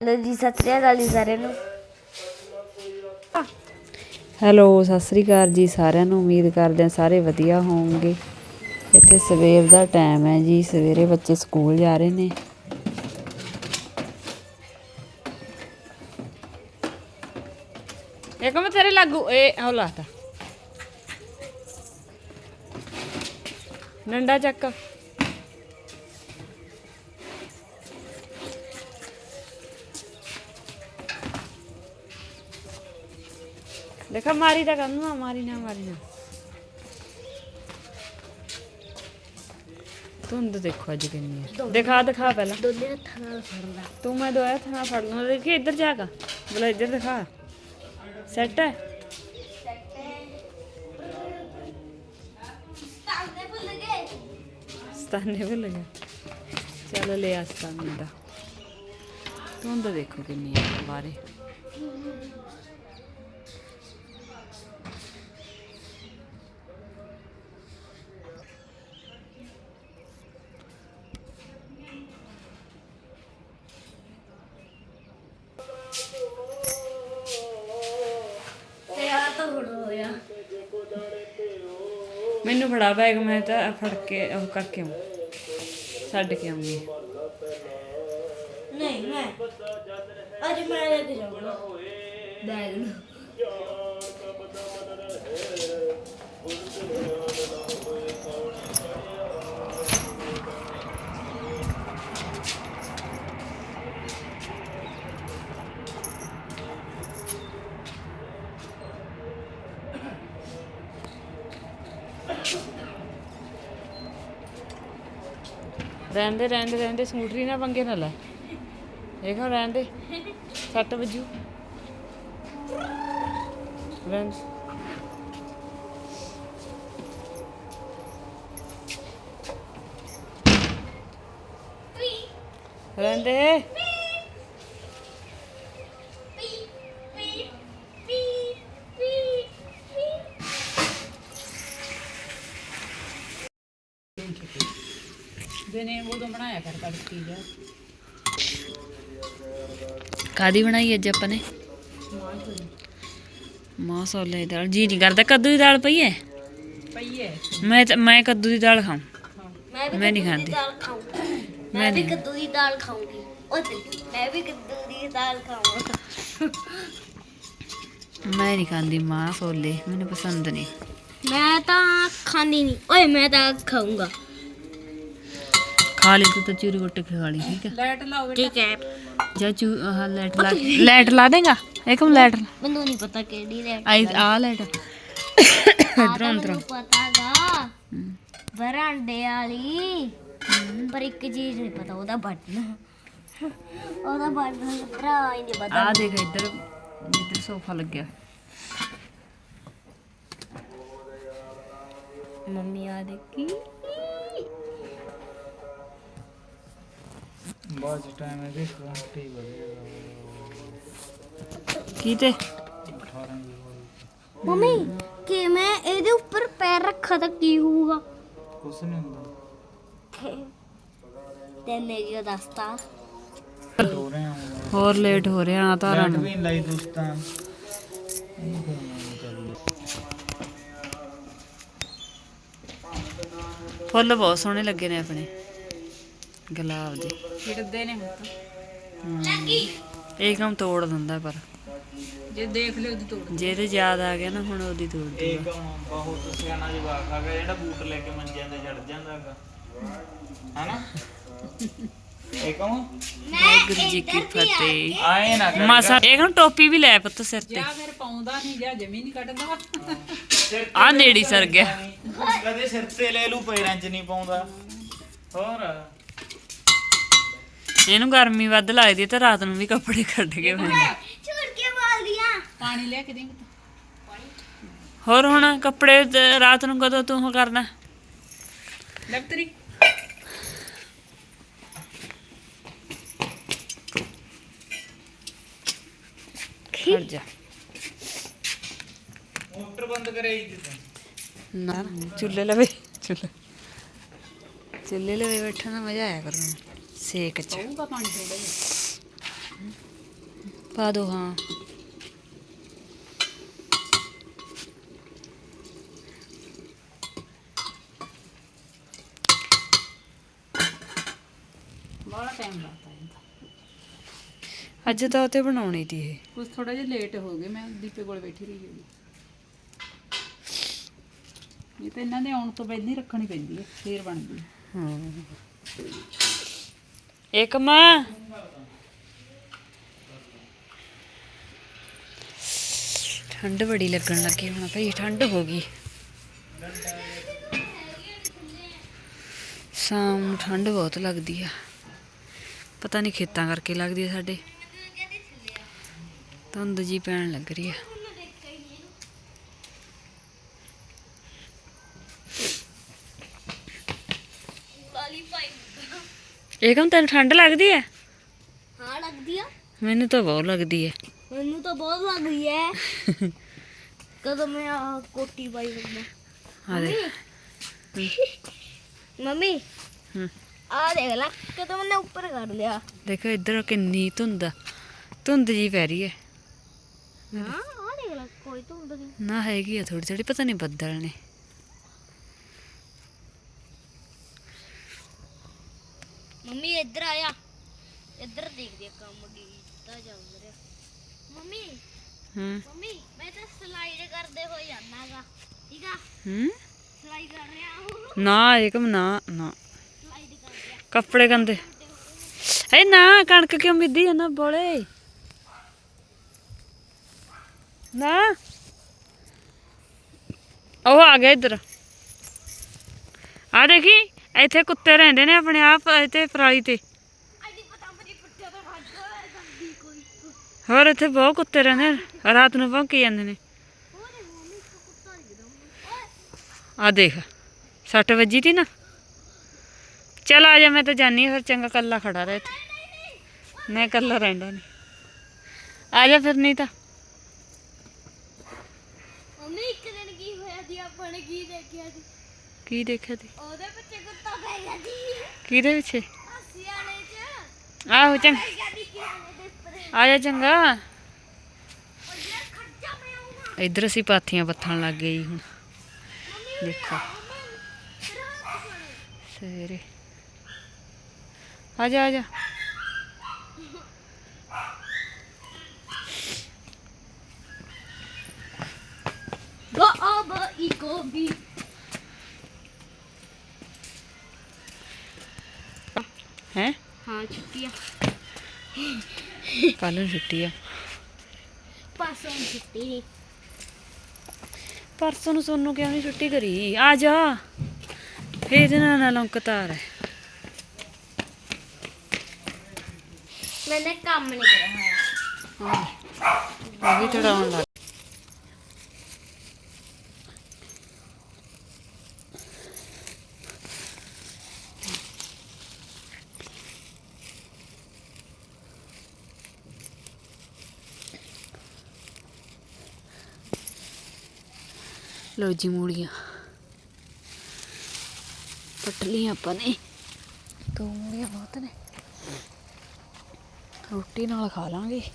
Hello ਜੀ ਸਤਿ ਸ੍ਰੀ ਅਕਾਲ ਜੀ ਸਾਰਿਆਂ ਨੂੰ ਹੈਲੋ ਸਤਿ ਸ੍ਰੀ ਅਕਾਲ ਜੀ ਸਾਰਿਆਂ ਨੂੰ। ਉਮੀਦ ਕਰਦੇ ਹਾਂ ਸਾਰੇ ਵਧੀਆ ਹੋਵੋਗੇ ਇੱਥੇ ਸਵੇਰ ਦਾ ਟਾਈਮ ਹੈ ਜੀ। ਸਵੇਰੇ ਬੱਚੇ ਸਕੂਲ ਜਾ ਰਹੇ ਨੇ। ਇਹ ਕਮ ਤੇਰੇ ਲਾਗੂ ਇਹ ਹੋ ਲਾਤਾ। ਡੰਡਾ ਚੱਕ। ਮਾਰੀ ਤਾਂ ਕਰਨ ਨਾ ਮਾਰੀ ਨਾ ਮਾਰੀ ਨਾ। ਧੁੰਦ ਦੇਖੋ ਅੱਜ ਕਿੰਨੀ ਹੈ। ਦਿਖਾ ਦਿਖਾ ਪਹਿਲਾਂ। ਦੋਨੇ ਹੱਥਾਂ ਨਾਲ ਫੜਦਾ ਤੂੰ ਮੈਂ ਦੋਇਆ ਥਾਂ ਫੜ ਲਵਾਂ। ਦੇਖੀ ਇੱਧਰ ਜਾ ਕੇ। ਬੋਲਾ ਇੱਧਰ ਦਿਖਾ। ਸੈੱਟ ਹੈ? ਸਤਾਨੇ ਵੀ ਲਗਾ ਚੱਲ ਲੈ ਆ ਸਤਾਨੇ ਦਾ। ਧੁੰਦ ਦੇਖੋ ਕਿੰਨੀ ਹੈ ਬਾਰੇ ਤੇ ਆ ਤਾਂ ਹੁਣ ਹੋਇਆ ਮੈਨੂੰ ਫੜਾ ਬੈਗ ਮੈਂ ਤਾਂ ਫੜ ਕੇ ਉਹ ਕਰਕੇ ਆਉਂ ਛੱਡ ਕੇ ਆਉਂਗੀ ਨਹੀਂ, ਮੈਂ ਅੱਜ ਮੈਂ ਲੈ ਕੇ ਜਾਊਂਗਾ। ਬੈਗ ਨੂੰ। ਰਹਿੰਦੇ ਰਹਿੰਦੇ ਰਹਿੰਦੇ ਸਕੂਟਰੀ ਨਾ ਪੰਗੇ ਨਾ ਲੈ। ਇਹ ਕਾ ਰਹਿੰਦੇ ਸੱਟ ਵਜੂ। ਰਹਿੰਦੇ। ਰਹਿੰਦੇ। ਦਿਨੇ ਉਹ ਤੋਂ ਬਣਾਇਆ ਕਰ ਤੜਕੀ ਜਾ ਕਾਦੀ ਬਣਾਈ ਅੱਜ ਆਪਾਂ ਨੇ? ਮਾਂ ਸੋਲੇ ਦੀ ਦਾਲ। ਜੀ ਨਹੀਂ ਕਰਦਾ ਕੱਦੂ ਦੀ ਦਾਲ ਪਈ ਹੈ ਪਈ ਹੈ ਮੈਂ ਤਾਂ ਮੈਂ ਕੱਦੂ ਦੀ ਦਾਲ ਖਾਂ ਮੈਂ ਵੀ ਮੈਂ ਨਹੀਂ ਕੱਦੂ ਦੀ ਖਾਂਦੀ। ਦਾਲ ਖਾਊਂਗੀ ਮੈਂ ਵੀ ਕੱਦੂ ਦੀ ਦਾਲ ਖਾਊਂਗੀ। ਉਹ ਤੇ ਮੈਂ ਵੀ ਕੱਦੂ ਦੀ ਦਾਲ ਖਾਊਂਗਾ ਮੈਂ ਨਹੀਂ ਖਾਂਦੀ ਮਾਂ ਸੋਲੇ ਮੈਨੂੰ ਪਸੰਦ ਨਹੀਂ ਮੈਂ ਤਾਂ ਖਾਂਦੀ ਨਹੀਂ ਓਏ ਮੈਂ ਤਾਂ ਖਾਊਂਗਾ। ਖਾ ਲਈ ਤੂੰ ਤਾਂ ਚੂਰੀ ਕੁੱਟ ਕੇ ਖਾ ਲਈ ਠੀਕ ਹੈ? ਲਾਈਟ ਲਾਓ ਬੇਟਾ। ਠੀਕ ਹੈ। ਜਾ ਚੂ ਆਹ ਲਾਈਟ ਲਾ ਲਾਈਟ ਲਾ ਦੇਗਾ? ਇੱਕਮ ਲਾਈਟ ਮੈਨੂੰ ਨਹੀਂ ਪਤਾ ਕਿਹੜੀ ਲੈ ਆਈ ਆ। ਲਾਈਟ ਇਧਰੋਂ ਇਧਰੋਂ ਪਤਾਗਾ ਬਰਾਂਡੇ ਵਾਲੀ। ਪਰ ਇੱਕ ਚੀਜ਼ ਨਹੀਂ ਪਤਾ ਉਹਦਾ ਬਟਨ ਉਹਦਾ ਬਟਨ ਭਰਾ ਹੀ ਨਹੀਂ ਪਤਾ। ਆ ਦੇਖ ਇੱਧਰ ਇੱਧਰ ਸੋਫਾ ਲੱਗਿਆ। ਮੰਮੀ ਆ ਦੇਖੀ? ਬਾਅਦ ਚ ਟਾਈਮ ਹੈ ਦੇਖ ਘੰਟੇ ਹੀ ਵਧੇਗਾ ਕੀ ਤੇ? 18 ਦੀ ਹੋਈ ਮੰਮੀ ਕਿ ਮੈਂ ਇਹਦੇ ਉੱਪਰ ਪੈਰ ਰੱਖਾ ਤਾਂ ਕੀ ਹੋਊਗਾ? ਕੁਛ ਨਹੀਂ ਹੁੰਦਾ। ਤੈਨੇ ਕੀ ਦੱਸਤਾ। ਹੋਰ ਲੇਟ ਹੋ ਰਿਹਾ ਆ ਤਾਰਾ ਨੂੰ। ਵੀ ਲਾਈ ਦੋਸਤਾਂ। ਫੁੱਲ ਬਹੁਤ ਸੋਹਣੇ ਲੱਗੇ ਨੇ ਆਪਣੇ। ਗੁਲਾਬ ਦੇ ਛਿੜਦੇ ਨੇ ਹੁਣ ਤਾਂ। ਇਹ ਕੰਮ ਤੋੜ ਦਿੰਦਾ ਪਰ। ਜੇ ਦੇਖ ਲਿਓ ਉਦੋਂ ਤੋੜ। ਜੇ ਤੇ ਯਾਦ ਆ ਗਿਆ ਨਾ ਹੁਣ ਉਹਦੀ ਤੋੜ ਇਹ ਦੂਗਾ ਕੰਮ ਬਹੁਤ ਸਿਆਣਾ ਜਵਾਕ ਗਿਆ ਜਿਹੜਾ ਬੂਟ ਲੈ ਕੇ ਮੰਜਿਆਂ ਤੇ ਚੜ ਜਾਂਦਾ ਹੈਗਾ। ਹਨਾ? ਇਹ ਕੰਮ? ਵਾਹਿਗੁਰੂ ਜੀ ਕੀ ਫਤਿਹ। ਆਏ ਨਾ ਕਰ। ਮਾਸਾ ਇਹ ਟੋਪੀ ਵੀ ਲੈ ਪੁੱਤ ਸਿਰ ਤੇ। ਜਾਂ ਫਿਰ ਪਾਉਂਦਾ ਨਹੀਂ ਜਾਂ ਜਮੀ ਨਹੀਂ ਕੱਢਦਾ। ਸਿਰ ਤੇ ਆ ਨੇੜੀ ਸਰ ਗਿਆ। ਕਦੇ ਸਿਰ ਤੇ ਲੈ ਲੂ ਪੈਰਾਂ 'ਚ ਨਹੀਂ ਪਾਉਂਦਾ। ਹੋਰ? ਇਹਨੂੰ ਗਰਮੀ ਵੱਧ ਲੱਗਦੀ ਹੈ ਤੇ ਰਾਤ ਨੂੰ ਵੀ ਕੱਪੜੇ ਕੱਢ ਕੇ ਪੈਂਦੇ ਛੁੱਟ ਕੇ ਮਾਰ ਦਿਆ ਪਾਣੀ ਲੈ ਕੇ ਦੇਂਗੇ ਹੋਰ ਹੁਣ ਕੱਪੜੇ ਤੇ ਰਾਤ ਨੂੰ ਕਦੋਂ ਤੂੰ ਉਹ ਕਰਨਾ? ਦਫਤਰੀ। ਖੜ ਜਾ। ਮੋਟਰ ਬੰਦ ਕਰੇ ਦਿੱਤਾ ਨਾ ਚੁੱਲ੍ਹੇ ਲਵੇ। ਚੁੱਲ੍ਹੇ। ਚੁੱਲ੍ਹੇ ਲਵੇ ਬੈਠਣ ਦਾ ਮਜ਼ਾ ਆਇਆ ਕਰੂੰ ਸੇਕ ਚ ਪਊਗਾ ਪਾਣੀ ਥੋੜਾ ਜਿਹਾ ਪਾ ਦੋ ਹਾਂ ਬੜਾ ਟਾਈਮ ਲੱਗਦਾ ਇਹਦਾ ਅੱਜ ਤਾਂ ਉਤੇ ਬਣਾਉਣੀ ਤੀ ਇਹ। ਕੁਝ ਥੋੜਾ ਜਿਹਾ ਲੇਟ ਹੋ ਗਏ ਮੈਂ ਦੀਪੇ ਕੋਲ ਬੈਠੀ ਰਹੀ ਹੋਈ। ਇਹ ਤਾਂ ਇਹਨਾਂ ਦੇ ਆਉਣ ਤੋਂ ਪਹਿਲਾਂ ਹੀ ਰੱਖਣੀ ਪੈਂਦੀ ਹੈ ਫੇਰ ਬਣਦੀ ਹੈ। ਹਾਂ ਇੱਕ ਮਾਂ। ਠੰਡ ਬੜੀ ਲੱਗਣ ਲੱਗੀ ਹੁਣ ਭਈ, ਠੰਡ ਹੋ ਗਈ। ਸ਼ਾਮ ਨੂੰ ਠੰਡ ਬਹੁਤ ਲੱਗਦੀ ਆ। ਪਤਾ ਨਹੀਂ ਖੇਤਾਂ ਕਰਕੇ ਲੱਗਦੀ ਆ ਸਾਡੇ। ਧੁੰਦ ਜੀ ਪੈਣ ਏਕਮ ਤੈਨੂੰ ਠੰਡ ਲੱਗਦੀ ਆ ਹਾਂ ਲੱਗਦੀ ਆ। ਮੈਨੂੰ ਤਾਂ ਬਹੁਤ ਲੱਗਦੀ ਆ ਮੈਨੂੰ ਤਾਂ ਬਹੁਤ ਲੱਗ ਰਹੀ ਹੈ ਕਦੋਂ ਮੈਂ ਆਹ ਕੋਟੀ ਪਾਈ ਹੁੰਦਾ ਆ। ਦੇ ਮੰਮੀ। ਹੂੰ। ਆ ਦੇਖ ਲੈ ਕਦੋਂ ਮੈਨੇ ਉੱਪਰ ਕਰ ਲਿਆ। ਦੇਖੋ ਇੱਧਰ ਕਿੰਨੀ ਧੁੰਦ ਧੁੰਦ ਜੀ ਪੈ ਰਹੀ ਹੈ ਹਾਂ ਆ ਦੇਖ ਲੈ ਕੋਈ ਧੁੰਦ ਨਹੀਂ ਨਾ ਹੈਗੀ ਆ ਥੋੜੀ ਥੋੜੀ ਪਤਾ ਨਹੀਂ ਬੱਦਲ ਨੇ। ਮੰਮੀ ਇੱਧਰ ਆਇਆ ਇੱਧਰ ਦੇਖਦੇ ਆ ਕੰਮ ਕੀਤਾ ਚੱਲ ਰਿਹਾ। ਮੰਮੀ ਹੂੰ। ਮੰਮੀ ਮੈਂ ਤਾਂ ਸਲਾਈਡ ਕਰਦੇ ਹੋਏ ਜਾਣਾਗਾ ਠੀਕ ਆ? ਹੂੰ। ਸਲਾਈਡ ਕਰ ਰਿਹਾ ਹੂੰ। ਨਾ ਏਕਮ ਨਾ ਨਾ। ਸਲਾਈਡ ਕਰ ਰਿਹਾ। ਕੱਪੜੇ ਗੰਦੇ। ਏ ਨਾ ਕਣਕ ਕਿਉਂ ਮਿੱਦੀ ਆ ਨਾ ਬੋਲੇ? ਨਾ। ਉਹ ਆ ਗਿਆ ਇੱਧਰ। ਆ ਦੇਖੀ। ਇੱਥੇ ਕੁੱਤੇ ਰਹਿੰਦੇ ਨੇ ਆਪਣੇ ਆਪ ਇੱਥੇ ਪਰਾਲੀ ਤੇ। ਹੋਰ ਇੱਥੇ ਬਹੁਤ ਕੁੱਤੇ ਰਹਿੰਦੇ ਨੇ ਰਾਤ ਨੂੰ ਭੌਂਕੀ ਜਾਂਦੇ ਨੇ। ਆ ਦੇਖ ਸੱਟ ਵੱਜੀ ਤੀ ਨਾ। ਚਲ ਆ ਜਾ ਮੈਂ ਤਾਂ ਜਾਨੀ ਆਂ, ਫਿਰ ਚੰਗਾ ਕੱਲਾ ਖੜਾ ਰਹਿ ਇੱਥੇ। ਮੈਂ ਕੱਲਾ ਰਹਿੰਦਾ ਨਹੀਂ ਆ ਜਾ ਫਿਰ ਨਹੀਂ ਤਾਂ। ਮੰਮੀ ਇੱਕ ਦਿਨ ਕੀ ਹੋਇਆ ਸੀ? ਆਪਾਂ ਨੇ ਕੀ ਦੇਖਿਆ ਸੀ? ਕੀ ਦੇਖਿਆ ਤੀ ਉਹਦੇ ਪਿੱਛੇ ਕੁੱਤਾ ਪੈ ਗਿਆ ਸੀ। ਕਿਹਦੇ ਪਿੱਛੇ? ਵਾਲੇ ਚ। ਆਹੋ ਚੰਗ ਦੇ ਉੱਪਰ। ਆ ਜਾ ਚੰਗਾ। ਉਹ ਯਾਰ ਇੱਧਰ ਅਸੀਂ ਪਾਥੀਆਂ ਪੱਥਣ ਲੱਗ ਗਏ ਜੀ ਹੁਣ। ਦੇਖੋ। ਸਵੇਰੇ। ਆ ਜਾ ਆ ਜਾ। ਗੋ ਅਬ ਇਕੋ ਵੀ ਹਾਂ ਛੁੱਟੀਆਂ ਕੱਲ ਨੂੰ ਛੁੱਟੀ ਆ। ਪਾਸੋਂ ਛੁੱਟੀ ਨਹੀਂ ਪਰਸੋਂ ਨੂੰ ਸੋਨੂੰ ਕਿਉਂ ਨਹੀਂ ਛੁੱਟੀ ਕਰੀ? ਆ ਜਾ। ਫੇਰ ਨਾ ਨਾ ਲੰਕਤਾਰ ਹੈ। ਮੈਨੇ ਕੰਮ ਨਹੀਂ ਕਰਿਆ ਹੋਇਆ। ਉਹ ਵੀ ਚੜਾਉਣ ਲੱਗ ਲੋ ਜੀ ਮੂਲੀਆਂ। ਪੱਟ ਲਈਆਂ ਆਪਾਂ ਨੇ। ਦੋ ਮੂਲੀਆਂ ਬਹੁਤ ਨੇ। ਰੋਟੀ ਨਾਲ ਖਾ ਲਾਂਗੇ।